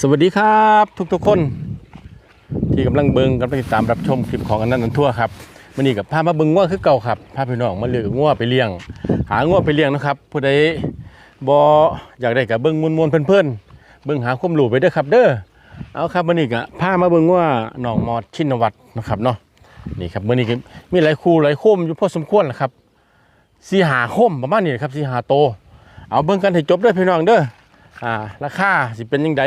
สวัสดีครับทุกๆคน ที่กำลังเบิงกำลังติดตามรับชมคลิปของอันนั้นอันทั่วครับวันนี้กับพามาเบิงง้วคือเก่าครับพาพี่น้องมาเลือกง้วไปเลี้ยง หาง้วไปเลี้ยงนะครับผู้ใดบออยากได้กับเบิงมวนๆเพื่อนๆเบิงหาความรู้ไปเด้อครับ เด้อเอาครับวันนี้กับพามาเบิงว่าหนองมอดชินวัตรนะครับเนาะนี่ครับวันนี้ก็มีหลายคู่หลายโคมอยู่พอสมควรแหละครับสีหาโคมประมาณนี้ครับสีหาโต เอาเบิงกันให้จบเด้อพี่น้องเด้อ อ่าราคาสิเป็นยังไง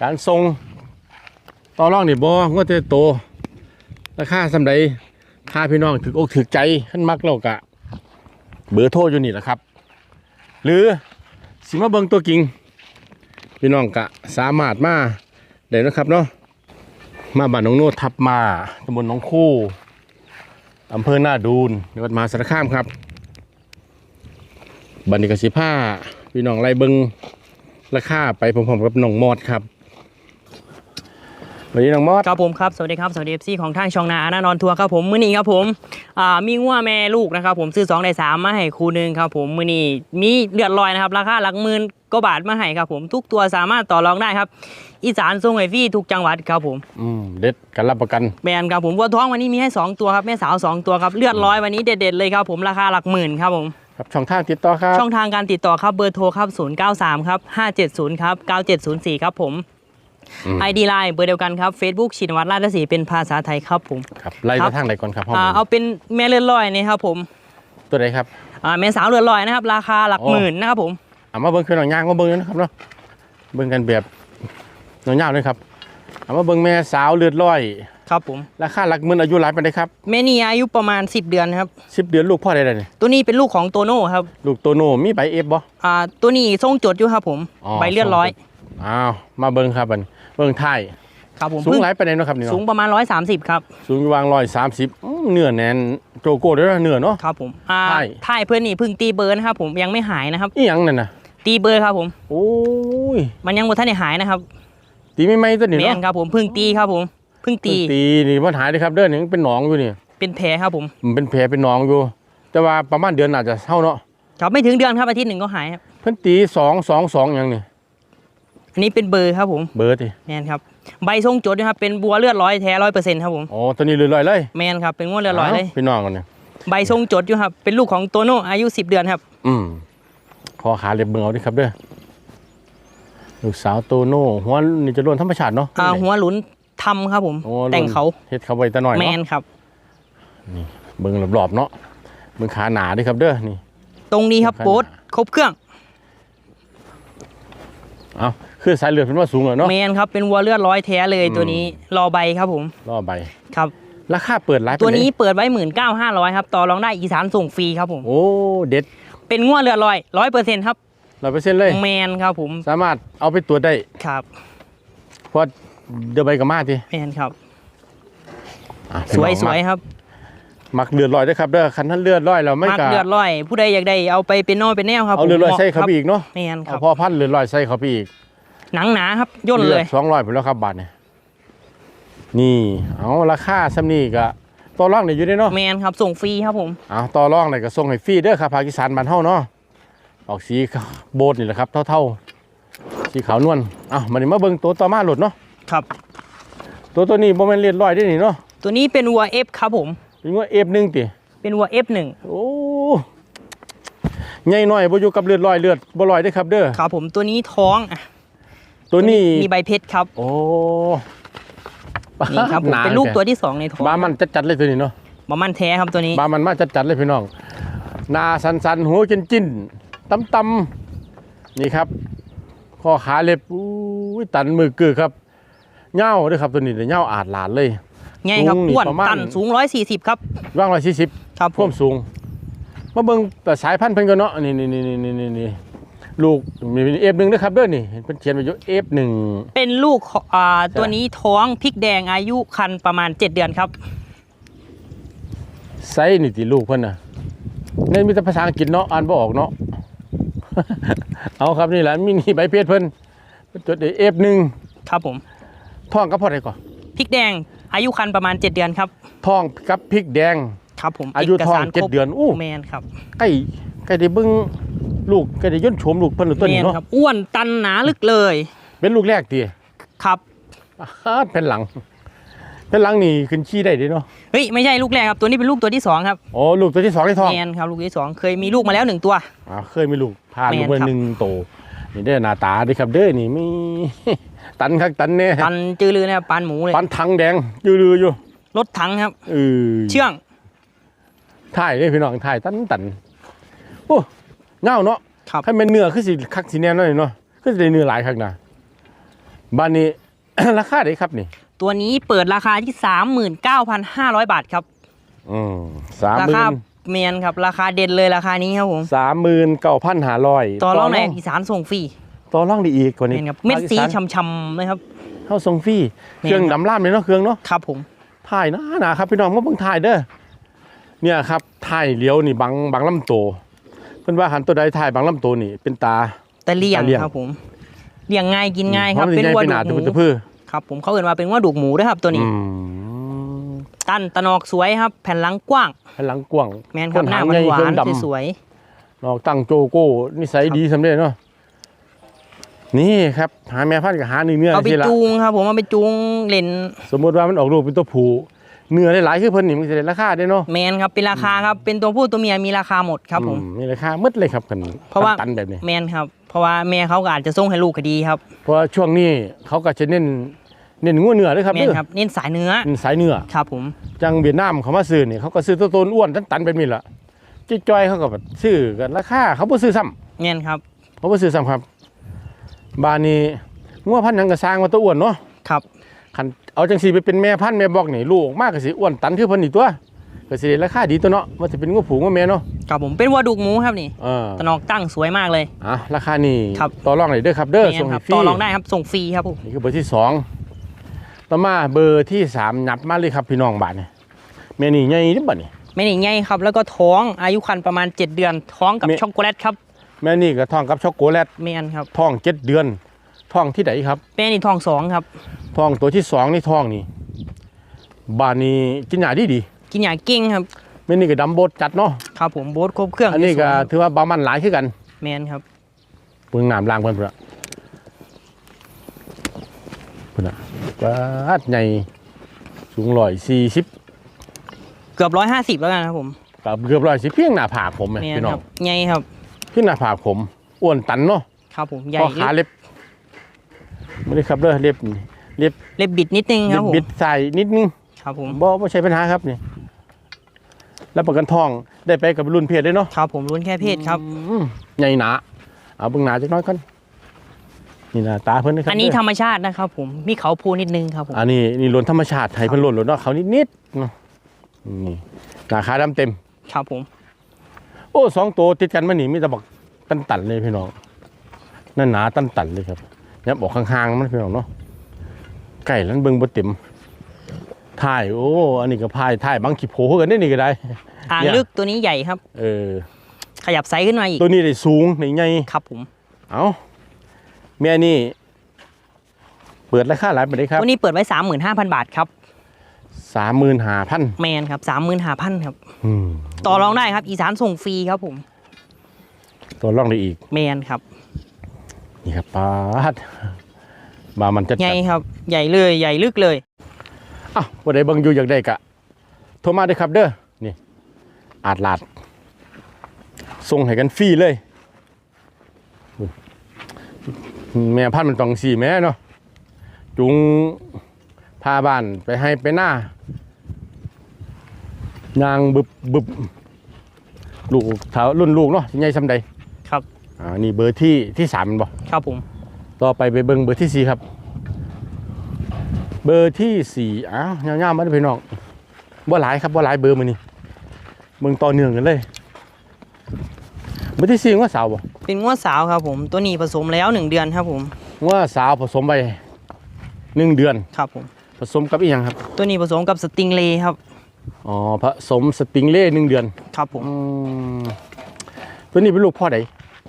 การส่งต่อรองนี่บ่งวดเตโตราคาสำใดถ้าพี่น้องถึกอกถึกใจขึ้นมักเรากะ เบอร์โทรอยู่นี่แหละครับ หรือสิมาเบิงตัวจริงพี่น้องกะสามารถมาได้นะครับเนาะมาบ้านหนองโนดทับมาตำบลหนองคู่อำเภอหน้าดูนจังหวัดมหาสารคามครับบันนี้กสิผ้าพี่น้องไล่เบิง ราคาไปพร้อมๆกับน้องมอดครับวันนี้น้องมอดครับผมครับสวัสดีครับสวัสดีเอฟซีของทางช่องนาอานานอนทัวร์ครับผมมื้อนี้ครับผมอ่ามีงัวแม่ลูกนะครับผมซื้อ2ได้3มาให้คู่หนึงครับผมมื้อนี้มีเลือดลอยนะครับราคาหลักหมื่นก็บาทมาให้ครับผมทุกตัวสามารถต่อรองได้ครับ อีสานส่งให้ฟรีทุกจังหวัดครับผมอืมเด็ดกันรับประกันแมนครับผมวัวท้องวันนี้มีให้สองตัวครับแม่สาวสองตัวครับเลือดลอยวันนี้เด็ดๆเลยครับผมราคาหลักหมื่นครับผม ครับช่องทางติดต่อครับช่องทางการติดต่อครับเบอร์โทรครับ093ครับ570ครับ9704ครับผมอืม ID Line เบอร์เดียวกันครับ Facebook ชินวัตรราชสีห์เป็นภาษาไทยครับผมครับไล่ครัมาบทางไหนก่อนครับพ่ออ่าผมเอาเป็นแม่เลือดลอยนี่ครับผมตัวไหนครับอ่าแม่สาวเลือดลอยนะครับ ราคาหลักโอ้หมื่นนะครับผมเอามาเบิ้งคือน้องย่างมาเบิ้งนะครับเนาะเบิ้งกันแบบน้องย่างเลยครับเอามาเบิ้งแม่สาวเลือดร้อย ครับผม ราคาหลักหมื่นอายุหลายปานใดครับแม่นี่อายุประมาณ 10 เดือนครับ สิบเดือนลูกพ่อได้เลยนี่ตัวนี้เป็นลูกของโตโน่ครับลูกโตโน่มีใบเอฟบ่ อ่าตัวนี้ทรงจดอยู่ครับผมอ๋อ ใบเลือดร้อยอ้าวมาเบิ้งครับบัดนเบิ้งไทายครับผมสูงเพิ่งหลายปานใดเนาะครับนี่เนาะสูงประมาณ 130 ครับสูงอยู่วางร้อยสามสิบเนื้อแน่นโจโก้เด้อเนื้อเนาะ ครับผมอ่าใช่ ท่ายเพื่อนนี่เพิ่งตีเบอร์นะครับผมยังไม่หายนะครับ อีหยังนั่นน่ะตีเบอร์ครับผม โอ้ยมันยังบ่ทันได้หายนะครับตีไม่ไหมตัวนี้แม่นเนาะครับผมเพิ่งตีครับผมเพิ่งตีเพิ่งตีนี่มันหายเลยครับเด้อนี่มันเป็นหนองอยู่นี่เป็นแผลครับผม มันเป็นแผลเป็นหนองอยู่ แต่ว่าประมาณเดือนอาจจะเท่าเนาะครับไม่ถึงเดือนครับอาทิตย์หนึ่งก็หายครับเพิ่นตีสองสองสองอย่างนี่อันนี้เป็นเบอร์ครับผมเบิร์ดดิแมนครับใบทรงจดนะครับเป็นบัวเลือดร้อยแท้ร้อยเปอร์เซ็นต์ครับผมอ๋อตัวนี้เลยลอยๆเลยแมนครับเป็นงวดเลือดร้อยเลยาพี่น้องกันเนี่ยใบทรงจดอยู่ครับ เป็นลูกของโตโน่อายุ10เดือนครับ อืมคอขาเล็บเบิ่งเอาดิครับเด้อลูกสาวโตโน่หัวนี่จะล้วนธรรมชาติเนาะอ่าหัวหลุน ทำครับผมโอ้แต่งเขาเฮ็ดเขาไว้แต่น้อยแมเนาะนครับเบิ่งรอบๆเนาะเบิ่งขาหนาดิครับเด้อนี่ ตรงนี้ครับขนาดโป๊ดครบเครื่องเอาคือสายเลือดเพิ่นว่าสูงเหรอเนาะแมนครับเป็นวัวเลือดร้อยแท้เลยอืมตัวนี้รอใบครับผมรอใบครับ ราคาเปิดหลายปาตัวใดนี้เปิดไว้หมื่นเก้าห้าร้อยครับต่อรองได้อีสานส่งฟรีครับผม โอ้เด็ดเป็นงวดเลือดร้อยร้อยเปอร์เซ็นต์ครับ100%เลย แมนครับผมสามารถเอาไปตรวจได้ ครับ เพราะ เดี๋ยวใบกับมาทีแมนครับ อะสวยพี่สน้องวยครับมักเลือดลอยด้วยครับเด้อคันท่านเลือดลอยเราไม่มักกะเลือดร้อยผู้ใดอยากได้เอาไปเป็นน้อยเป็นแนวครับเอาเลือดลอยผมใส่เขาคไปรับอีกเนาะแมนคเอารับพอพันเลือดลอยใส่เขาไปอีกหนังหนาครับย่นเลยสองร้อยไปแล้วครับบาทเนี่ยนี่เอาราคาซ้ำนี่ก็ต่อรองได้อยู่เด้เนาะแมนครับส่งฟรีครับผม เอาต่อรองเลยก็ส่งให้ฟรีเด้อครับภาคอีสานบ้านเฮาเนาะออกสีโบดนี่แหละครับเท่าๆสีขาวนวลเอามานี่มาเบิ่งตัวต่อมาโหลดเนาะ ครับ ตัวตัวนี้บ่แม่นเลือดลอยได้นี่เนาะตัวนี้เป็นวัว F ครับผม เป็นว่า F1 ติเป็นวัว F1 โอ้ใหญ่น้อยบ่อยู่กับเลือดลอยเลือดบ่ลอยเด้อครับเด้อครับผมตัวนี้ท้องอะตัวนี้มีใบเพชรครับโอ้นี่ครับผมหาเป็นลูกแท้ตัวที่สองในท้องบามันจัดๆเลยตัวนี้เนาะบามันแท้ครับตัวนี้บามันมาจัดๆเลยพี่น้องหนาสันๆหัวจิ้นๆตำๆนี่ครับ ข้อขาเล็บอุ้ยตันมือกือครับ เหย้าเด้วยครับตัวนี้เดี๋ยวเหย้าอาดหลานเลยไงครับสูงนี่อ้วนประมาณตันสูง140ครับว่างร้อยสี่สิบครับผพ่วมมสูงมาเบิ่งแต่สายพันธุ์เพิ่นกันเนาะนี่นี่นี่นี่นี่นี่ลูกมีเอฟหนึ่งนะครับเด้อนี่เห็นเพิ่นเขียนไว้อยู่เอฟหนึ่งเป็นลูกของอ่าตัวนี้ท้องพริกแดงอายุคันประมาณ7เดือนครับไซส์นี่ติลูกเพิ่นน่ะนี่มีแต่ภาษาอังกฤษเนาะอ่านบ่ออกเนาะเอาครับนี่แหละมีนี่ใบเพชรเพิ่นเพิ่นจดเอฟหนึ่งครับผม ท่องกับพ่อใดก่อนพริกแดง อายุคันประมาณ 7 เดือนครับท่องกับพริกแดง ครับผมอายุกท้องสารเจ็ดครบเดือนอู้แมนครับใกล้ใกล้ได้เบิ่งลูกใกล้ได้ย่นโฉมลูกเพิ่นหรือตัวแมนี้นเนาะครับอ้วนตันหนาลึกเลย เป็นลูกแรกติครับอาดเป็นหลังเป็นหลังนี่ขึ้นขี้ได้เด้เนาะเฮ้ยไม่ใช่ลูกแรกครับตัวนี้เป็นลูกตัวที่สองครับโอ้ลูกตัวที่สองที่ท้องแมนครับลูกที่สองเคยมีลูกมาแล้วหนึ่งตัวอ่าเคยมีลูกพาลูกแม่นมาครับหนึ่งโตนี่เด้อหน้าตาเด้อครับเด้อนี่มี ตันคักตันแน่ปันจือลือนะครับปันหมูเลยปันถังแดงยืลืออยู่รถถังครับเออเชื่องถ่ายเด้อพี่น้องถ่ายตันตันโอ้เงาเนาะครับให้เป็นเนื้อคือสิคักสิแน่นหน่อยเนาะคือสิได้เนื้อหลายคักนะบ้านนี้ราคาได้ครับนี่ ตัวนี้เปิดราคาที่39,500บาทครับอืมสามราหมื่คานเมียนครับราคาเด่นเลยราคานี้ครับผมสามหมื่นเก้าพันห้าร้อยต่อรองในอีสานส่งฟรี ต่อรองได้อีกกว่านี้เมียนครับเม็ดสีภาคอีสานช่ำๆนะครับเข้าทรงฟรีแม่นเครื่องครับดำล่ามเลยเนาะเครื่องเนาะครับผมถ่ายหนะหนาครับพี่น้องมาเบิ่งถ่ายเด้อเนี่ยครับถ่ายเลี้ยวนี่บังบังลำโตวเพิ่นว่าหันตัวใดถ่ายบังลำโตวนี่เป็นตาแต่เลี้ยงแต่เลี้ยงครับผมเลี้ยงง่ายกินง่ายครับพะมัเป็นสิวัวใหญ่ดุหนาหตะมูพื้ตะพื้อครับ ผมเขาเอ่นว่าเป็นว่าดุกหมูด้วยครับตัวนี้อืมตั้นตะนอกสวยครับ แผ่นหลังกว้างให้หลังกว้างแมนครับหน้าใญ่หวาเครื่องนดำๆสวยนอกตั้งโจโก้นิสัยดีสำเร็จเนาะ นี่ครับหาแม่พันธุ์กับหาเนื้อๆเอาไปที่ละจูงครับ ผมเอาไปจูงเล่นสมมติว่ามันออกลูกเป็นตัวผู้เนื้อได้หลายคือเพิ่นนี่มันจะได้ราคาได้เนาะแมนครับเป็นราคาครับเป็นตัวผู้ตัวเมียมีราคาหมดครับผม อืมีราคาหมืดเลยครับกันเพราะว่า ตันๆแบบนี้ แมนครับ เพราะว่าแม่เขาก็อาจจะส่งให้ลูกคดีครับเพราะว่าช่วงนี้เขาก็จะเน้นเน้นงัวเนื้อด้วยครับแมนเด้อครับเน้นสายเนื้อเป็นสายเนื้อ ครับผม จังเวียดนามเขามาซื้อนี่เขาก็ซื้อตัวตนอ้วนตันๆแบบนี้ล่ะจิ๊กจ้อยเขาก็แบบซื้อกันราคาเขาบ่ซื้อซ้ำแมนครับเขาบ่ซื้อซ้ำครับ บานนี้งัวพันธุ์หยังก็สร้างมาตัวอ้วนเนาะครับ คันเอาจังสีไปเป็นแม่พันธุ์แม่บอกนี่ลูกออกมากก็สิอ้วนตันคือเพิ่นนี่ตัวก็สิได้ราคาดีตัวเนาะว่าจะเป็นงัวผูงัวแม่เนาะครับผมเป็นวัวดุกหมูครับนี่เออตะนอกตั้งสวยมากเลย อะราคานี่ครับ ต่อรองได้เด้อครับเด้อแมส่นงคให้รับฟรี ต่อรองได้ครับส่งฟรีครับผมนี่คือเบอร์ที่สองต่อมาเบอร์ที่สามนับมาเลยครับพี่น้องบาทนี่แม่นี่ใหญ่นิดบัดนี่ แม่นี่ไงครับแล้วก็ท้องอายุครรภ์ประมาณ 7 เดือนท้องกับแม่ ช็อกโกแลตครับ แม่นี่ก็ท้องกับช็อกโกแลตแมนครับท้องเจ็ดเดือนท้องที่ไหนครับ แม่นี่ท้องสองครับท้องตัวที่สองนี่ท้องนี่บานนี้กินยาดีดีกินยาเก่งครับแม่นี่ก็ดำโบดจัดเนาะครับผมโบ๊ทครบเครื่องอันนี้ก็ที่สุดถือว่าบามันหลายขึ้นกัน แมนครับเบิ่งน้ำล้างเพิ่นพุ่นละพุ่นน่ะปาดใหญ่สูงร้อยสี่สิบเกือบร้อยห้าสิบแล้วกันครับผมกับเกือบร้อยสิบเพียงหน้าผากผมแม่แมนพี่น้คอรังบไงครับ เพียงหน้าผากผมอ้วนตันเนาะครับผมใหญ่ข้อขาเล็บไม่ได้ครับเด้อเล็บนี่เล็บเล็บบิดนิดนึงครับผมบิดใส่นิดนึงครับผมบ่บ่ใช่ปัญหาครับนี่แล้วประกันทองได้ไปกับรุ่นเพจด้วยเนาะครับผมรุ่นแค่เพศครับ อืมใหญ่หนาเอาเบิ่งหนาจักหน้อยก่อนนี่หน้าตาเพิ่นนะครับอันนี้เด้ธรรมชาตินะครับผมมีเขาโพูนิดนึงครับผม อันนี้นี่ล้นธรรมชาติให้เพิ่นล้นล้นเนาะเขานิดๆเนาะนี่ราคาดำเต็ม ครับผมโอ้สองตัวติดกันมานี่มีแต่บอกตันตันๆเลยพี่น้องนั่นหนาตันตันๆเลยครับเนี่ยบอกข้างๆมันพี่น้องเนาะไก่นั้นเบิ่งบ่เต็มถ่ายโอ้อันนี้ก็พายถ่ายบางขีโผล่กันได้นี่ก็ได้อ่างเนี่ยลึกตัวนี้ใหญ่ครับ เออ ขยับไซส์ขึ้นมาอีกตัวนี้ได้สูงได้ใหญ่ครับผม เอาแม่นี่เปิดราคาหลายปานใดครับตัวนี้เปิดไว้สามหมื่นห้าพันบาทครับ สามหมื่นห้าพันแมนครับสามหมื่นห้าพันครับ ต่อรองได้ครับ อีสานส่งฟรีครับผม ตัวร่องได้อีก แมนครับ นี่ครับปาดบามันจะใหญ่ครับ ใหญ่เลยใหญ่ลึกเลยอะวันใดเบิ่งอยู่อยากได้กะโทรมาเด้อครับเด้อนี่ อาดลาดส่งให้กันฟรีเลย แม่พันธุ์มันต้องสี่แม่เนาะจุง พาบ้านไปให้ไปหน้ายางบึบบึบลูกเท้ารุ่นลูกเนาะสิใหญ่ซำใดครับอ่านี่เบอร์ที่ที่สามแม่นบ่ครับผม ต่อไปไปเบิ่งเบอร์ที่สี่ครับ เบอร์ที่สี่อ้าวเงาๆมาเด้อพี่น้องบ่หลายครับบ่หลายเบอร์มื้อนี้เบิ่งต่อเนื่องกันเลยเบอร์ที่สี่ว่าสาวบ่เป็นงวดสาวครับผม ตัวนี้ผสมแล้วหนึ่งเดือนครับผมว่าสาวผสมไปหนึ่งเดือนครับผม ผสมกับอีหยังครับ ตัวนี้ผสมกับสติงเลย์ครับ อ๋อผสมสติงเล่หนึ่งเดือนครับผม อืมตัวนี้เป็นลูกพ่อใด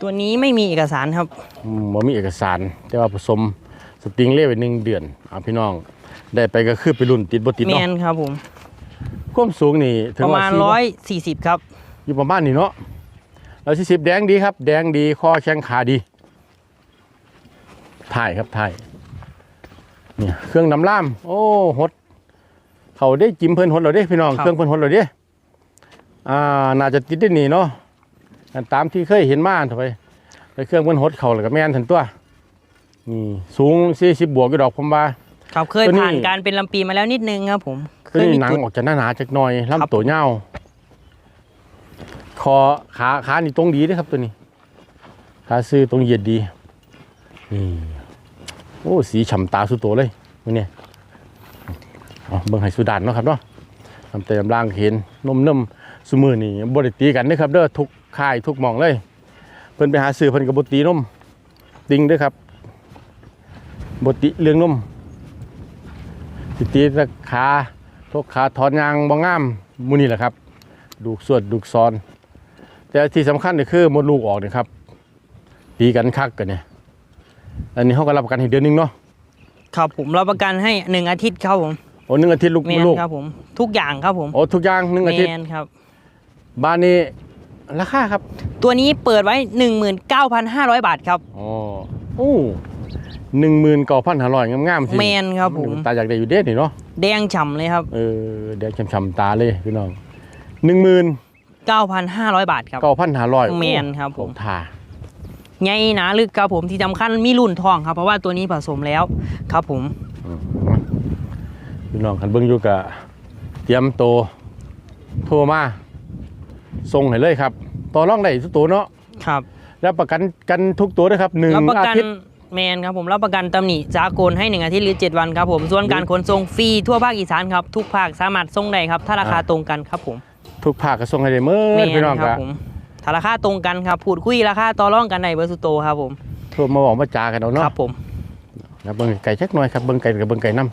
ตัวนี้ไม่มีเอกสารครับ อืมบ่มีเอกสาร แต่ว่าผสมสติงเล่ไว้หนึ่งเดือนอ่าพี่น้อง ได้ไปก็คือไปรุ่นติดบ่ติดแมเนาะนครับผม ความสูงนี่ถึงประมาณสี่บ่ร้อยสี่สิบครับ อยู่ประมาณนี้เนาะร้อยสี่สิบแดงดีครับ แดงดีคอแข้งขาดีถ่ายครับถ่าย เนี่ยเครื่องน้ำล่าม โอ้หด เขาได้จิ้มเพิ่นหดเราเด้พี่น้องครับ เครื่องเพิ่นหดเราเด้อ่าน่าจะติดได้นี่เนาะอันตามที่เคยเห็นมาเถอะไปไปเครื่องเพิ่นหดเขาแล้วก็แม่นทันตัวนี่สูง40บวกอยู่ดอกผมว่า ครับเคยตัวนี้ ผ่านการเป็นลำปีมาแล้วนิดนึงครับผมเคตัวยมีนี้หนังจุด ออกจากหน้าหนาๆจักหน่อยครับ ลำตัวเน่าวคอขาขานี่ตรงดีเด้อครับตัวนี้ ขาซื้อตรงเหยียดดีนี่ โอ้สีฉ่ำตาสุดโตเลยมื้อนี้เอาเบิ่งให้สุดานเนาะครับเนาะทำเต็มร่างเห็นนมเนิ่มสุมือนี่บ่ได้ตีกันเด้อครับเด้อทุกค่ายทุกมองเลย เพิ่นไปหาซื้อเพิ่นก็บ่ตีนมติงด้อครับบติเรื่องนมสิตีตะขาทกขาถอนยางบ่งามมูนี่แหละครับ ดูกสวดดูกซอน แต่ที่สำคัญก็คือมดลูกออกนี่ครับตีกันคักกันเนี่ย อันนี้เขาก็รับประกันให้เดือนหนึงเนาะครับผมรับประกันให้หนึ่งอาทิตย์ครับผมโอ้หนึ่งอาทิตย์ลูกแมมดนลูกครับผมทุกอย่างครับผมโอ้ทุกอย่างหนึ่งอาทิตย์แมนครับ บ้านนี้ราคาครับตัวนี้เปิดไว้ 19,500 บาทครับ อ๋อโอ้หนึ่งหมื่นเก้าพันห้าร้อยงามๆสิแมนครับผม ตาอยากได้อยู่เด็ดนี่เนาะแดงฉ่ำเลยครับ เออเดี๋ยวช้ำๆตาเลยพี่น้องหนึ่งหมื่น9,500 บาทครับ เก้าพันห้าร้อยแมนครับผมท่า ใหญ่หนาลึกครับผมที่สำคัญมีรุ่นทองครับ เพราะว่าตัวนี้ผสมแล้วครับผมอืมพี่น้องคันเบิ่งอยู่กะเตรียมโตวโทรมาส่งให้เลยครับ ต่อรองได้ทุกตัวเนาะครับรับประกันกันทุกตัวด้วยครับหนึ่งรับประอากันทิตย์แมนครับผมรับประกันตำหนิจากลให้หนึ่งอาทิตย์หรือ 7 วันครับผม ส่วนการขนส่งฟรีทั่วภาคอีสานครับ ทุกภาคสามารถส่งได้ครับ ถ้าราคาตรงกันครับผม ทุกภาคก็ส่งให้ได้เมื่แมอพี่น้องครักะผม ถ้าราคาตรงกันครับพูดคุยราคาต่อรองกันในเบอร์สุโตครับผมโทรมาบอกมาจากันเอาคเนาะรับผมแล้วเบิ่งไก่จักหน่อยครับเบิ่งไก่กับเบิ่งไก่น้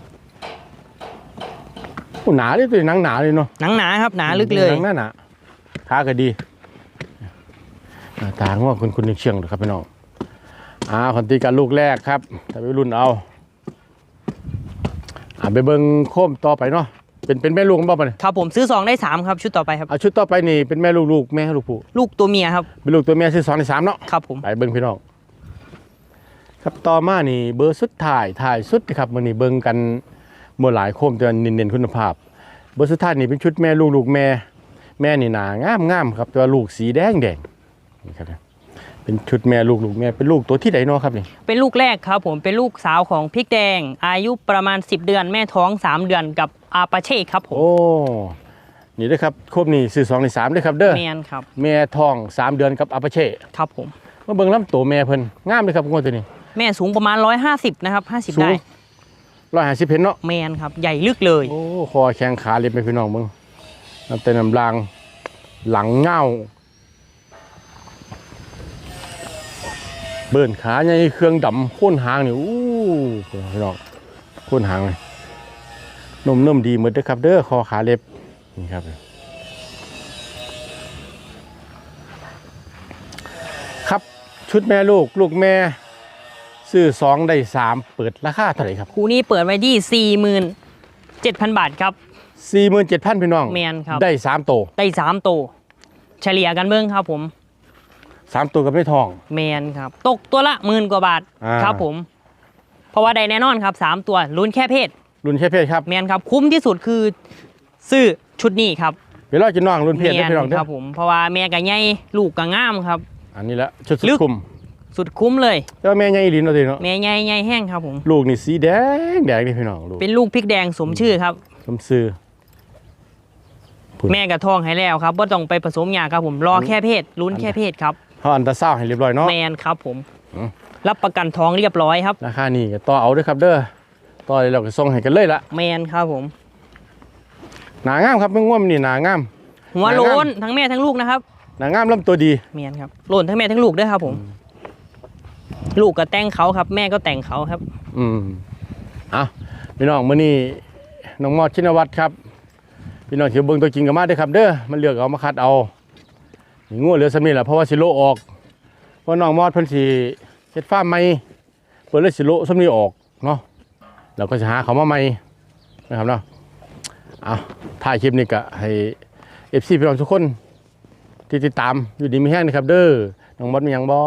ำโอ้หนาเลยตัวนี้หนังหนาเลยเนาะหนังหนาครับหนาลึกเลยหนังหนาหนาขาก็ดีอ่าตาว่าคุณคุณเชียงๆเลยครับพี่น้องอ่าคนตีกันลูกแรกครับแต่ไปรุ่นเอาอ่าไปเบิ่งโค้มต่อไปเนาะ เป็นเป็นแม่ลูกกันบ่ปะเนี่ยครับผมซื้อ 2 ได้ 3 ครับชุดต่อไปครับ เอาชุดต่อไปนี่เป็นแม่ลูกลูกแม่ลูกผู้ลูกตัวเมียครับ เป็นลูกตัวแม่ซื้อสองในสามเนาะครับผมไปเบิ่งพี่น้องครับต่อมานี่เบอร์สุดท้ายถ่ายสุดนะครับมันนี่เบิ่งกันเมื่อหลายโคมแต่ว่าเน้นๆคุณภาพ เบอร์สุดท้ายนี่เป็นชุดแม่ลูกลูกแม่ แม่นี่หนางามงามครับแต่ว่าลูกสีแดงแดงนี่ครับ เป็นชุดแม่ลูกลูกแม่เป็นลูกตัวที่ไหนเนาะครับนี่เป็นลูกแรกครับผมเป็นลูกสาวของพริกแดง อายุประมาณ 10 เดือนแม่ท้อง 3 เดือนกับอาปาเช่ครับผมโอ้นี่เด้อครับโคมนี่ซื้อสองในสามเด้อครับเด้อแมนครับแม่ทองสามเดือนกับอาปาเช่ครับผมมาเบิ่งลำตัวแม่เพิ่นงามเลยครับงวดตัวนี้ แม่สูงประมาณ 150 นะครับ 50 ได้ร้อยห้าสิบเห็นเนาะแมนครับใหญ่ลึกเลยโอ้คอแข้งขาเรียบไปพี่น้องมึงน้ำเต้นน้ำลางหลังเงา เบิ่นขาใหญ่เครื่องดำโค่นหางนี่อู้พี่น้องโค่นหางเลยนมนุ่มดีหมดเด้อครับ เด้อคอขาเล็บนี่ครับครับชุดแม่ลูกลูกแม่ซื้อสองได้สามเปิดราคาเท่าไหร่ครับ คู่นี้เปิดไว้ที่47,000บาทครับสี่หมื่นเจ็ดพันพี่น้องแมนครับได้สามโตวได้3ตัวเฉลี่ยกันเบิ้งครับผม สามตัวกับไม่ทอง แมนครับ ตกตัวละหมื่นกว่าบาทอ่า ครับผม เพราะว่าได้แน่นอนครับ3ตัวลุ้นแค่เพศ รุ่นเชฟเพศครับแมนครับ คุ้มที่สุดคือซื้อชุดนี้ครับเดี๋ยวเราจะน้องรุ่นเพศแมได้นพี่น้องเด้คอรับผมเพราะว่าแม่กับใหญ่ลูกกับงามครับ อันนี้แหละชุดสุดลึก คุมสุดคุ้มเลยแต่ว่าแม่ใหญ่อีหลินเอาสิเนาะแม่ใหญ่ใหญ่แห้งครับผม ลูกนี่สีแดงแดงนี่พี่น้องลูกเป็นลูกพริกแดงสมชื่อครับ สมซื้อแม่กับทองให้แล้วครับว่าต้องไปผสมยาครับผมรอแค่เพศลุ้นแค่เพศครับ เขาอันตราซาวด์ให้เรียบร้อยเนาะแมนครับผมอืมรับประกันท้องเรียบร้อยครับ ราคานี่ก็ต่อเอาเด้อครับเด้อต่อเลยเราก็ส่งให้กันเลยละแมนครับผม หนางามครับไม่ง่วมนี่หนางาม หัวไหนโลงามนทั้งแม่ทั้งลูกนะครับ หนางามลำตัวดีแมนครับโลนทั้งแม่ทั้งลูกด้วยครับผม ลูกก็แต่งเขาครับ แม่ก็แต่งเขาครับ อืมเอาพี่น้องมื้อนี้น้องมอดชินวัตรครับ พี่น้องเที่ยวเบิ่งตัวจริงกันมาเด้อครับ เด้อมันเลือกเอามาคัดเอานี่ งัวเหลือสำนีแหละเพราะว่าสิโลออกเพราะน้องมอดเพิ่นสิเฮ็ดฟาร์มใหม่เปิดเลยสิโลสำนีออกเนาะเราก็จะหาเขามาใหม่นะครับเนาะเอาถ่ายคลิปนี้ก็ให้ FC พี่น้องทุกคนที่ติดตามอยู่ดีมีแห้งนะครับ เด้อน้องมอดมีหยังบ่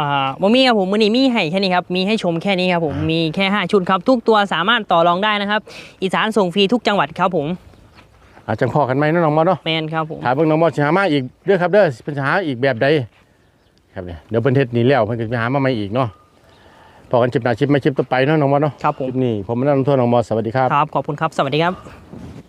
อ่าโมมี่ครับผมมือนี้มีให้แค่นี้ครับ มีให้ชมแค่นี้ครับผม มีแค่ 5 ชุดครับ ทุกตัวสามารถต่อรองได้นะครับ อีสานส่งฟรีทุกจังหวัดครับผม อาจจังพอกันไหมเนาะน้องมอเนาะแมนครับผมถามเบิ่งน้องมอสิหามาอีกเด้อครับเด้อเป็นสิหาอีกแบบใดครับเนี่ยเดี๋ยวเพิ่นเฮ็ดนี่แล้วเพิ่นก็สิหามาใหม่อีกเนาะพอกันชิปหน้าชิปไม่ชิปต่อไปเนาะน้องมอเนาะครับผคมลิปนี้ผมนันทั่วน้องมอสวัสดีครับ ครับ ขอบคุณครับ สวัสดีครับ